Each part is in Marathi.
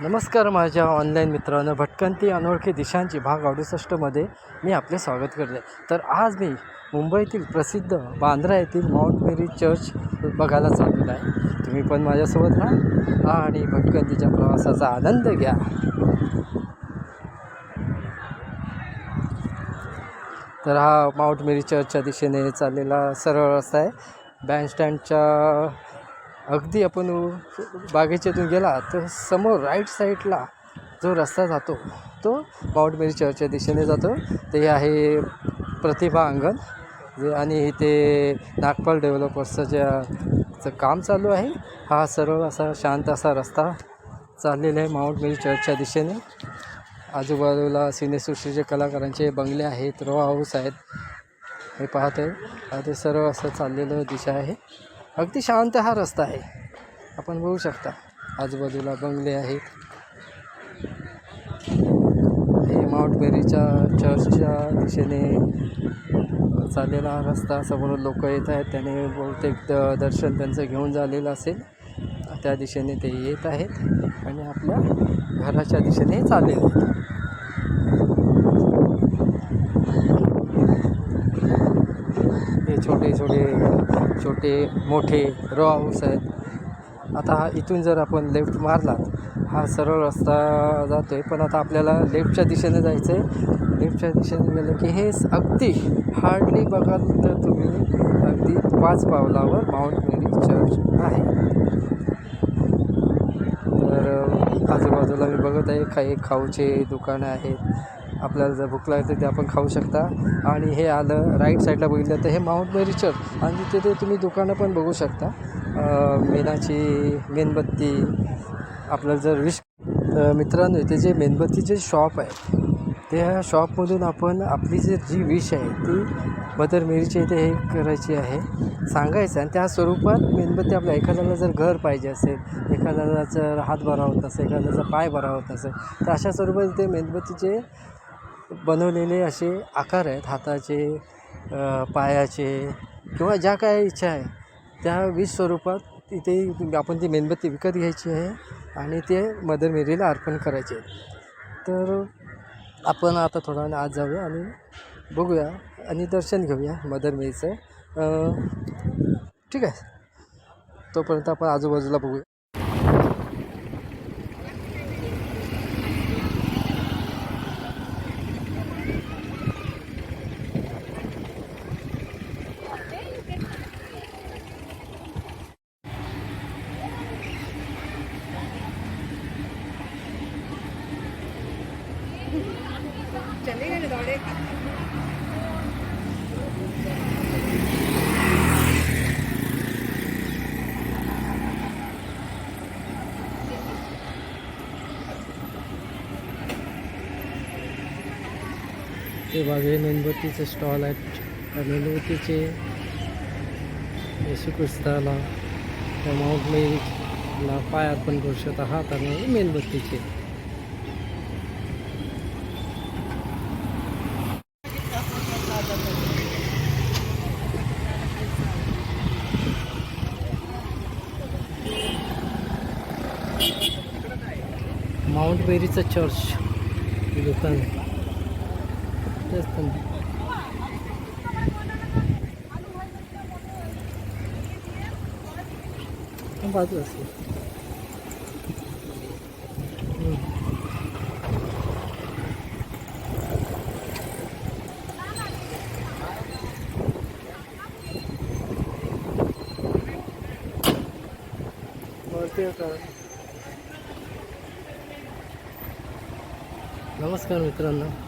नमस्कार माझ्या ऑनलाईन मित्रांनो भटकंती अनोळखी दिशांची भाग अडुसष्टमध्ये मी आपले स्वागत करते. तर आज मी मुंबईतील प्रसिद्ध बांद्रा येथील माउंट मेरी चर्च बघायला चाललेलो आहे. तुम्ही पण माझ्यासोबत राहा आणि भटकंतीच्या प्रवासाचा आनंद घ्या. तर हा माउंट मेरी चर्चच्या दिशेने चाललेला सरळ रस्ता आहे. बँडस्टँडच्या अगदी आपण बागेच्यातून गेला तर समोर राईट साईडला जो रस्ता जातो तो माउंट मेरी चर्चच्या दिशेने जातो. ते आहे प्रतिभा अंगण. जे आणि इथे नागपाल डेव्हलपर्सचं ज्या चं काम चालू आहे. हा सरळ असा शांत असा रस्ता चाललेला आहे माउंट मेरी चर्चच्या दिशेने. आजूबाजूला सिनेसृष्टीचे कलाकारांचे बंगले आहेत रो हाऊस आहेत. हे पाहत आहे ते सरळ असं चाललेलं दिशा आहे. अगदी शांत हा रस्ता आहे. आपण बघू शकता आजूबाजूला बंगले आहेत. हे माउंट बेरीच्या चर्चच्या दिशेने चाललेला हा रस्ता समोर लोक येत आहेत. त्याने बहुतेक द दर्शन त्यांचं घेऊन झालेलं असेल. त्या दिशेने ते येत आहेत आणि आपल्या घराच्या दिशेने चाललेले आहेत. हे छोटे छोटे छोटे मोठे रो हाऊस आहेत. आता हा इथून जर आपण लेफ्ट मारला हा सरळ रस्ता जातो आहे पण आता आपल्याला लेफ्टच्या दिशेने जायचं आहे लेफ्टच्या दिशेने गेलं की हे अगदी हार्डली बघाल तर तुम्ही अगदी पाच पावलावर माउंट मेरी चर्च आहे. तर आजूबाजूला मी बघत आहे काही खाऊचे दुकानं आहेत. आपल्याला जर भूक लागते ते आपण खाऊ शकता. आणि हे आलं राईट साईडला बघितलं तर हे माउंट मेरी चर्च आणि तिथे तुम्ही दुकानं पण बघू शकता. मेणाची मेणबत्ती आपल्याला जर विश तर मित्रांनो इथे जे मेणबत्तीचे शॉप आहे त्या शॉपमधून आपण आपली जी जी विश आहे ती मदर मेरीच्या इथे हे करायची आहे. सांगायचं आणि त्या स्वरूपात मेणबत्ती आपल्या एखाद्याला जर घर पाहिजे असेल एखाद्याला जर हात बरा होत असेल एखाद्याचा पाय बरा होत असेल तर अशा स्वरूपात इथे मेणबत्तीचे बनवलेले असे आकार आहेत हाताचे पायाचे किंवा ज्या काय इच्छा आहे त्या विष स्वरूपात तिथे आपण ती मेणबत्ती विकत घ्यायची आहे आणि ते मदर मेरीला अर्पण करायचे तर आपण आता थोडा वेळ आत जाऊया आणि बघूया आणि दर्शन घेऊया मदर मेरीचं. ठीक आहे. तोपर्यंत आपण आजूबाजूला बघूया. ते हे मेणबत्तीचे स्टॉल आहेत. मेणबत्तीचे येशू ख्रिस्ताला त्या माउंट मेरीला पाय अर्पण करू शकता आहात आणि मेणबत्तीचे. माउंट मेरीचं चर्च हे दुकान तेच पण बाजू असेल वरती होता नमस्कार मित्रांनो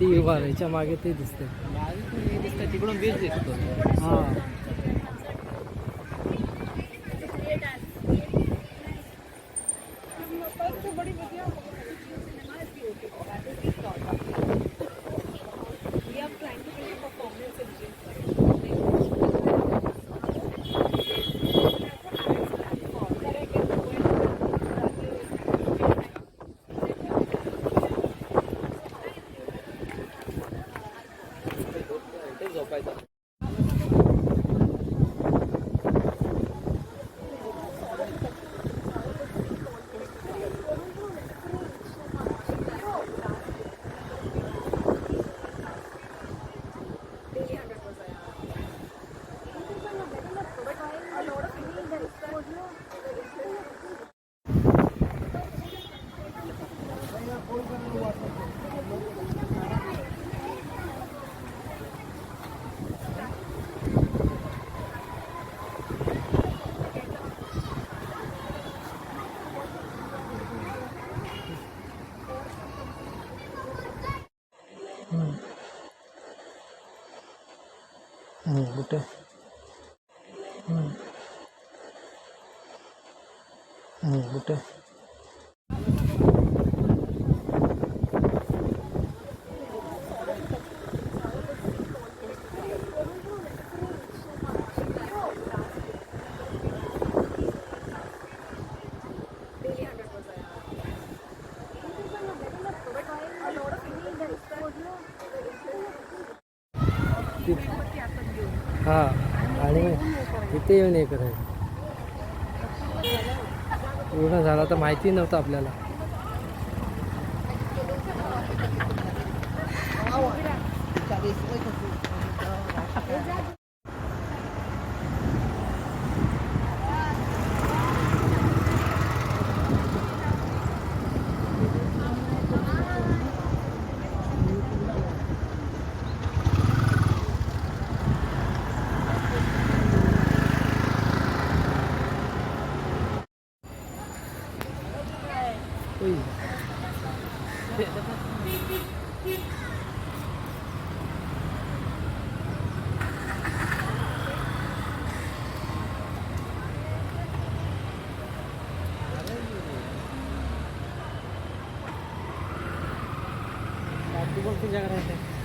ती उभा याच्या मागे ते दिसते दिसतं तिकडून बीच दिसतो हा. বুটে হুম। বুটে हा. आणि इथे येऊन हे करायचं. पूर्ण झाला तर माहिती नव्हतं आपल्याला. Uy. Tunggu pinjang kereta.